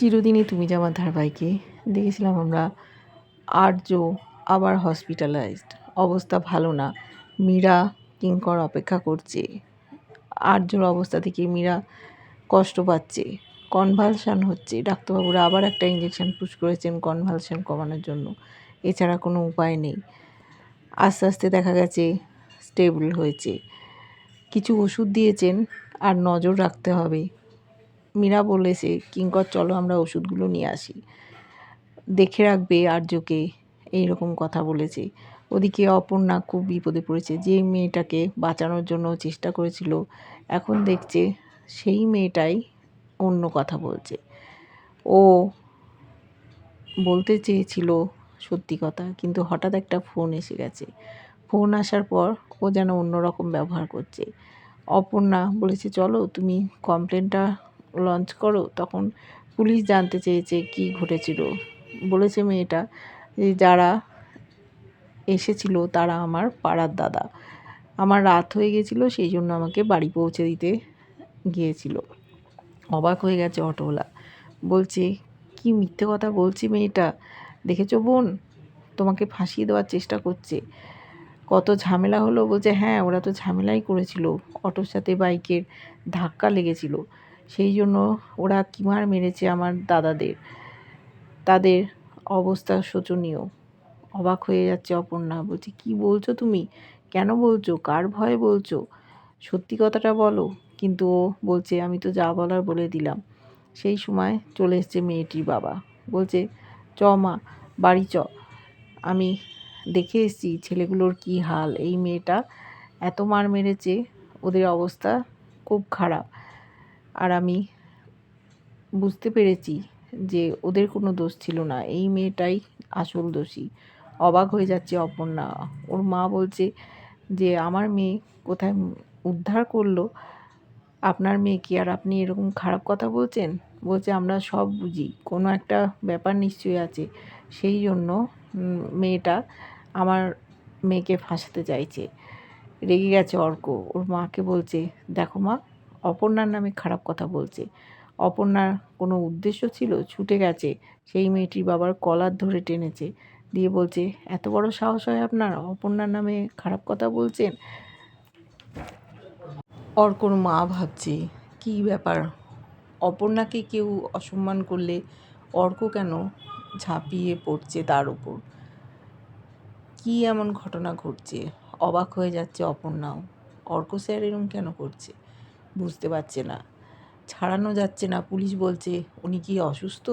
চিরদিনই তুমি যে আমার ধারাবাহিকে দেখেছিলাম আমরা আর্য আবার হসপিটালাইজড অবস্থা ভালো না। মীরা কিঙ্কর অপেক্ষা করছে। আর্যর অবস্থা থেকে মীরা কষ্ট পাচ্ছে। কনভালশান হচ্ছে। ডাক্তারবাবুরা আবার একটা ইঞ্জেকশন পুশ করেছেন কনভালশান কমানোর জন্য। এছাড়া কোনো উপায় নেই। আস্তে আস্তে দেখা গেছে স্টেবল হয়েছে। কিছু ওষুধ দিয়েছেন আর নজর রাখতে হবে। মীরা বলেছে, কিঙ্কর, চলো আমরা ওষুধগুলো নিয়ে আসি। দেখে রাখবে আর্যকে, এইরকম কথা বলেছে। ওদিকে অপর্ণা খুব বিপদে পড়েছে। যে মেয়েটাকে বাঁচানোর জন্য চেষ্টা করেছিল, এখন দেখছে সেই মেয়েটাই অন্য কথা বলছে। ও বলতে চেয়েছিল সত্যি কথা, কিন্তু হঠাৎ একটা ফোন এসে গেছে। ফোন আসার পর ও যেন অন্যরকম ব্যবহার করছে। অপর্ণা বলেছে, চলো, তুমি কমপ্লেনটা লঞ্চ করো, তখন পুলিশ জানতে চেয়েছে কি ঘটেছিল। বলেছে মেয়েটা যে, যারা এসেছিল তারা আমার পাড়ার দাদা। আমার রাত হয়ে গেছিল সেই জন্য আমাকে বাড়ি পৌঁছে দিতে গিয়েছিল। অবাক হয়ে গেছে অটোওয়ালা। বলছে, কি মিথ্যে কথা বলছি মেয়েটা? দেখেছ বোন, তোমাকে ফাঁসিয়ে দেওয়ার চেষ্টা করছে। কত ঝামেলা হলো? বলছে হ্যাঁ ওরা তো ঝামেলাই করেছিল। অটোর সাথে বাইকের ধাক্কা লেগেছিল। সেই জন্য ওরা কিমার মেরেছে আমার দাদাদের? তাদের অবস্থা শোচনীয়। অবাক হয়ে যাচ্ছে অপর্ণা। বলছি, কি বলছো তুমি? কেন বলছো? কার ভয়ে বলছো? সত্যি কথাটা বলো। কিন্তু ও বলছে, আমি তো যা বলার বলে দিলাম। সেই সময় চলে এসছে মেয়েটির বাবা। বলছে, চ মা, বাড়ি চ। আমি দেখে এসেছি ছেলেগুলোর কি হাল। এই মেয়েটা এত মার মেরেছে, ওদের অবস্থা খুব খারাপ। আর আমি বুঝতে পেরেছি যে ওদের কোনো দোষ ছিল না। এই মেয়েটাই আসল দোষী। অবাক হয়ে যাচ্ছে অপর্ণা। ওর মা বলছে যে, আমার মেয়ে কোথায় উদ্ধার করল? আপনার মেয়ে কি আর আপনি এরকম খারাপ কথা বলছেন? বলছে, আমরা সব বুঝি। কোনো একটা ব্যাপার নিশ্চয়ই আছে। সেই জন্য মেয়েটা আমার মেয়েকে ফাঁসাতে চাইছে। রেগে গেছে অর্ক। ওর মাকে বলছে, দেখো মা অপর্ণার নামে খারাপ কথা বলছে। অপর্ণার কোনো উদ্দেশ্য ছিল ছুটে গেছে, সেই মেয়েটির বাবার কলার ধরে টেনেছে। দিয়ে বলছে, এত বড় সাহস হয় আপনার? অপর্ণার নামে খারাপ কথা বলছেন? অর্কর মা ভাবছে। কী ব্যাপার? অপর্ণাকে কেউ অসম্মান করলে অর্ক কেন ঝাঁপিয়ে পড়ছে তার ওপর কী এমন ঘটনা ঘটছে? অবাক হয়ে যাচ্ছে অপর্ণাও। অর্ক স্যার এরম কেন করছে? বুঝতে পারছে না। ছাড়ানো যাচ্ছে না। পুলিশ বলছে, উনি কি অসুস্থ?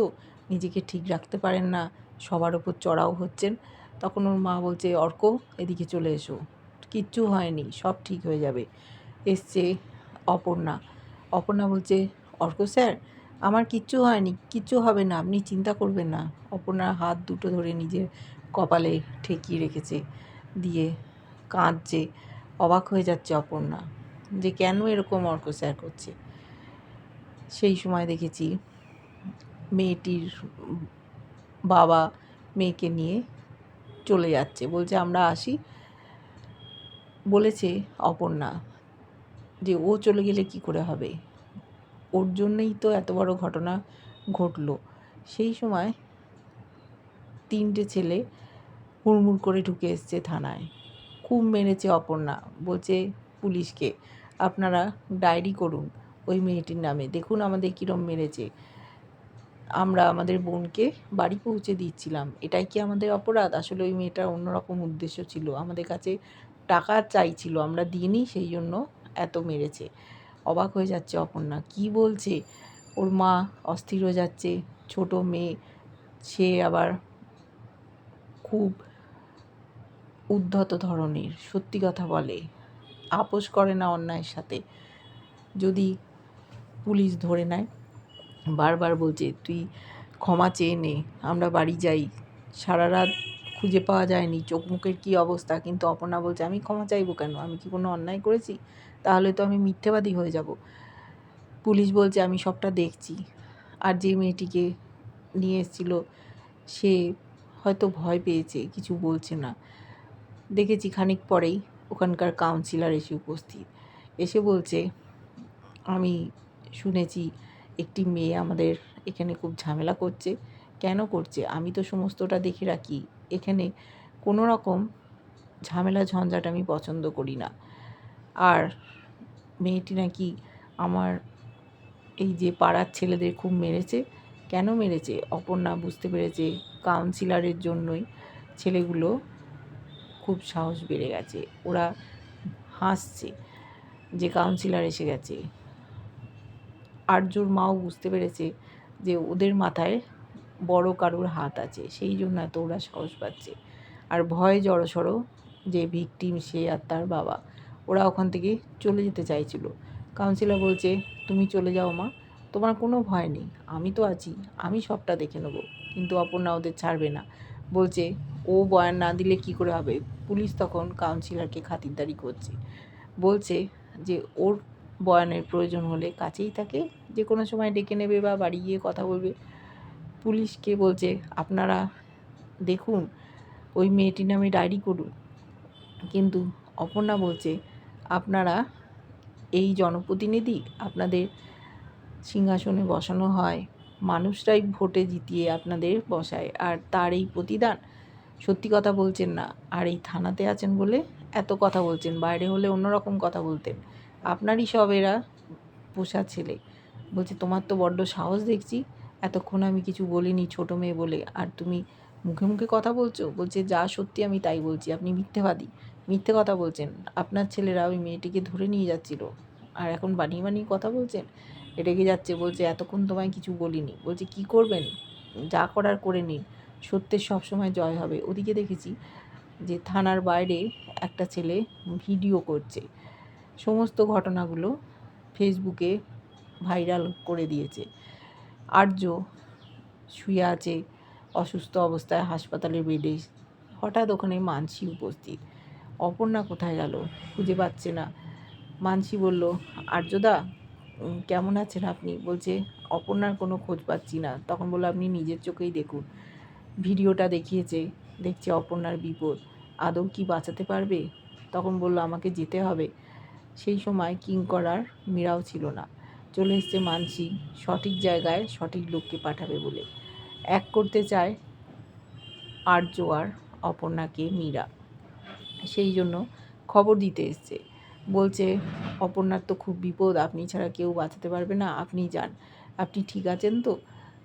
নিজেকে ঠিক রাখতে পারেন না। সবার ওপর চড়াও হচ্ছেন। তখন ওর মা বলছে, অর্ক, এদিকে চলে এসো। কিচ্ছু হয়নি। সব ঠিক হয়ে যাবে। এসছে অপর্ণা। অপর্ণা বলছে, অর্ক স্যার, আমার কিচ্ছু হয়নি। কিচ্ছু হবে না। আপনি চিন্তা করবেন না। অপর্ণার হাত দুটো ধরে নিজের কপালে ঠেকিয়ে রেখেছে। দিয়ে কাঁদছে। অবাক হয়ে যাচ্ছে অপর্ণা। যে কেন এরকম অর্ক স্যার করছে? সেই সময় দেখেছি মেয়েটির বাবা মেয়েকে নিয়ে চলে যাচ্ছে। বলছে, আমরা আসি। বলেছে অপর্ণা যে, ও চলে গেলে কি করে হবে? ওর জন্যই তো এত বড় ঘটনা ঘটলো। সেই সময় তিনটে ছেলে হুড়মুড় করে ঢুকে এসছে থানায়। খুব মেরেছে অপর্ণা। বলছে পুলিশকে আপনারা ডায়েরি করুন ওই মেয়েটির নামে। দেখুন আমাদের কীরম মেরেছে। আমরা আমাদের বোনকে বাড়ি পৌঁছে দিচ্ছিলাম। এটাই কি আমাদের অপরাধ? আসলে ওই মেয়েটার অন্যরকম উদ্দেশ্য ছিল। আমাদের কাছে টাকা চাইছিল। আমরা দিইনি, সেই জন্য এত মেরেছে। অবাক হয়ে যাচ্ছে অপর্ণা। কি বলছে? ওর মা অস্থির হয়ে যাচ্ছে, ছোট মেয়ে। সে আবার খুব উদ্ধত ধরনের, সত্যি কথা বলে। আপোষ করে না অন্যায়ের সাথে। যদি পুলিশ ধরে নেয়, বারবার বলছে, তুই ক্ষমা চেয়ে নে, আমরা বাড়ি যাই। সারা রাত খুঁজে পাওয়া যায়নি, চোখ মুখের কী অবস্থা? কিন্তু অপর্ণা বলছে, আমি ক্ষমা চাইব কেন? আমি কি কোনো অন্যায় করেছি? তাহলে তো আমি মিথ্যেবাদী হয়ে যাব। পুলিশ বলছে, আমি সবটা দেখছি। আর যে মেয়েটিকে নিয়ে এসেছিল, সে হয়তো ভয় পেয়েছে, কিছু বলছে না। দেখেছি খানিক পরেই ওখানকার কাউন্সিলার এসে উপস্থিত। এসে বলছে, আমি শুনেছি একটি মেয়ে আমাদের এখানে খুব ঝামেলা করছে। কেন করছে? আমি তো সমস্তটা দেখে রাখি। এখানে কোনো রকম ঝামেলা ঝঞ্ঝাট আমি পছন্দ করি না। আর মেয়েটি নাকি আমার এই যে পাড়ার ছেলেদের খুব মেরেছে। কেন মেরেছে? অপর্ণা বুঝতে পেরেছে কাউন্সিলরের জন্যই ছেলেগুলো খুব সাহস বেড়ে গেছে। ওরা হাসছে যে কাউন্সিলর এসে গেছে। আর্যর মাও বুঝতে পেরেছে যে ওদের মাথায় বড় কারুর হাত আছে, সেই জন্য এত ওরা সাহস পাচ্ছে। আর ভয় জড়সড় যে ভিকটিম, সে আর তার বাবা, ওরা ওখান থেকে চলে যেতে চাইছিল। কাউন্সিলর বলছে, তুমি চলে যাও মা, তোমার কোনো ভয় নেই। আমি তো আছি, আমি সবটা দেখে নেব। কিন্তু অপর্ণা ওদের ছাড়বে না। বলছে, ও বয়ান না দিলে কি করে হবে? পুলিশ তখন কাউন্সিলরকে খাতিরদারি করছে। বলছে যে, ওর বয়ানের প্রয়োজন হলে কাছেই থাকে যে কোনো সময় ডেকে নেবে বা বাড়ি গিয়ে কথা বলবে। পুলিশকে বলছে, আপনারা দেখুন, ওই মেয়েটির নামে ডায়েরি করুন। কিন্তু অপর্ণা বলছে, আপনারা এই জনপ্রতিনিধি, আপনাদের সিংহাসনে বসানো হয়। মানুষরাই ভোটে জিতিয়ে আপনাদের বসায়। আর তার এই প্রতিদান সত্যি কথা বলছেন না। আর এই থানাতে আছেন বলে এত কথা বলছেন, বাইরে হলে অন্যরকম কথা বলতেন। আপনারই সব এরা পোষা ছেলে। বলছে, তোমার তো বড্ড সাহস দেখছি। এতক্ষণ আমি কিছু বলিনি ছোটো মেয়ে বলে। আর তুমি মুখে মুখে কথা বলছো? বলছে, যা সত্যি আমি তাই বলছি। আপনি মিথ্যেবাদী। মিথ্যে কথা বলছেন। আপনার ছেলেরা ওই মেয়েটিকে ধরে নিয়ে যাচ্ছিল। আর এখন বানিয়ে বানিয়ে কথা বলছেন? রেগে যাচ্ছে, বলছে, এতক্ষণ তোমায় কিছু বলিনি। বলছে, কি করবেন? যা করার করে নিন। সত্যের সবসময় জয় হবে। ওদিকে দেখেছি যে থানার বাইরে একটা ছেলে ভিডিও করছে। সমস্ত ঘটনাগুলো ফেসবুকে ভাইরাল করে দিয়েছে। আর্য শুয়ে আছে, অসুস্থ অবস্থায় হাসপাতালের বেডে। হঠাৎ ওখানে মানসি উপস্থিত। অপর্ণা কোথায় গেল খুঁজে পাচ্ছে না। মানসি বলল, আর্যদা কেমন আছেন আপনি? বলছে, অপর্ণার কোনো খোঁজ পাচ্ছি না। তখন বলল, আপনি নিজের চোখেই দেখুন। ভিডিওটা দেখিয়েছে, দেখছে অপর্ণার বিপদ। আদৌ কি বাঁচাতে পারবে? তখন বলল, আমাকে যেতে হবে। সেই সময় কিং করার মীরাও ছিল না। চলে এসছে মানসি, সঠিক জায়গায় সঠিক লোককে পাঠাবে বলে। এক করতে চায় আর্য আর অপর্ণাকে মীরা। সেই জন্য খবর দিতে এসছে। বলছে, অপর্ণার তো খুব বিপদ, আপনি ছাড়া কেউ বাঁচাতে পারবে না, আপনি যান। আপনি ঠিক আছেন তো?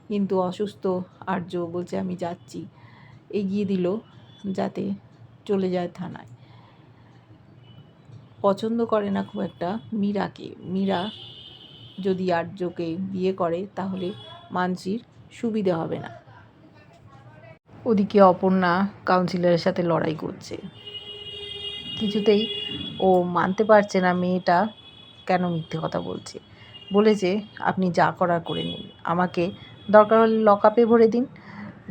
কিন্তু অসুস্থ আর্য বলছে, আমি যাচ্ছি। এগিয়ে দিল যাতে চলে যায় থানায়। পছন্দ করে না খুব একটা মীরাকে। মীরা যদি আর্যকে বিয়ে করে, তাহলে মানসির সুবিধে হবে না। ওদিকে অপর্ণা কাউন্সিলরের সাথে লড়াই করছে। কিছুতেই ও মানতে পারছে না মেয়েটা কেন মিথ্যে কথা বলছে। বলেছে আপনি যা করার করে নিন। আমাকে দরকার হলে লকআপে ভরে দিন।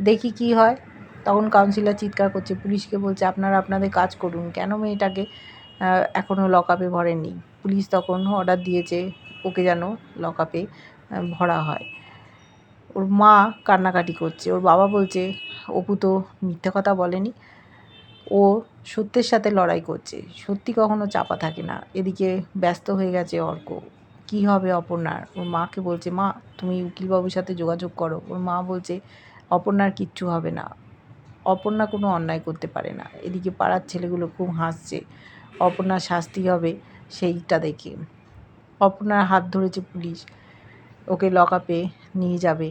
দেখি কি হয়। তখন কাউন্সিলর চিৎকার করছে, পুলিশকে বলছে, আপনারা আপনাদের কাজ করুন। কেন মেয়েটাকে এখনও লকআপে ভরেননি? পুলিশ তখন অর্ডার দিয়েছে, ওকে যেন লকআপে ভরা হয়। ওর মা কান্নাকাটি করছে। ওর বাবা বলছে, অপু তো মিথ্যে কথা বলেনি। ও সত্যের সাথে লড়াই করছে। সত্যি কখনো চাপা থাকে না। এদিকে ব্যস্ত হয়ে গেছে অর্ক। কি হবে অপর্ণার? ওর মাকে বলছে, মা, তুমি উকিলবাবুর সাথে যোগাযোগ করো। ওর মা বলছে, অপর্ণার কিচ্ছু হবে না। অপর্ণা কোনো অন্যায় করতে পারে না। এদিকে পাড়ার ছেলেগুলো খুব হাসছে। অপর্ণার শাস্তি হবে সেইটা দেখে। অপর্ণার হাত ধরেছে পুলিশ। ওকে লকআপে নিয়ে যাবে।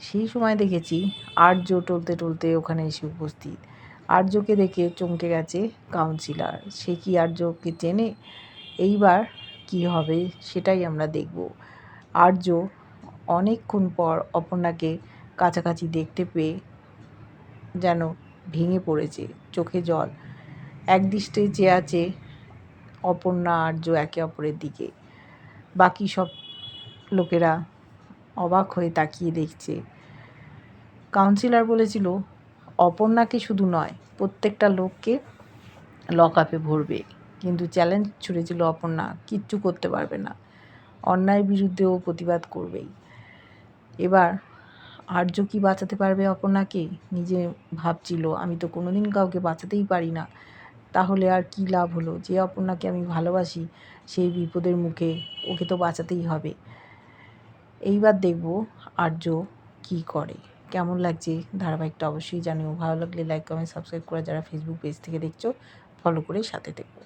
সেই সময় দেখেছি আর্য টলতে টলতে ওখানে এসে উপস্থিত। আর্যকে দেখে চমকে গেছে কাউন্সিলর সে কি আর্যকে চেনে? এইবার কি হবে সেটাই আমরা দেখব। আর্য অনেকক্ষণ পর অপর্ণাকে কাছাকাছি দেখতে পেয়ে যেন ভেঙে পড়েছে চোখে জল। একদৃষ্টে চেয়ে আছে অপর্ণা, আর্য একে অপরের দিকে। বাকি সব লোকেরা অবাক হয়ে তাকিয়ে দেখছে। কাউন্সিলর বলেছিল অপর্ণাকে শুধু নয়, প্রত্যেকটা লোককে লক আপে ভরবে। কিন্তু চ্যালেঞ্জ ছুড়েছিল অপর্ণা, কিচ্ছু করতে পারবে না। অন্যায়ের বিরুদ্ধে ও প্রতিবাদ করবেই। এবার, আর্য কি বাঁচাতে পারবে অপর্ণাকে? নিজে ভাবছিল, আমি তো কোনোদিন কাউকে বাঁচাতেই পারি না। তাহলে আর কি লাভ হলো? যে অপর্ণাকে আমি ভালোবাসি, সেই বিপদের মুখে ওকে তো বাঁচাতেই হবে। এইবার দেখব আর্য কি করে। কেমন লাগছে ধারাবাহিকটা অবশ্যই জানিও। ভালো লাগলে লাইক কমেন্ট সাবস্ক্রাইব করে যারা ফেসবুক পেজ থেকে দেখছ ফলো করে সাথে থেকো।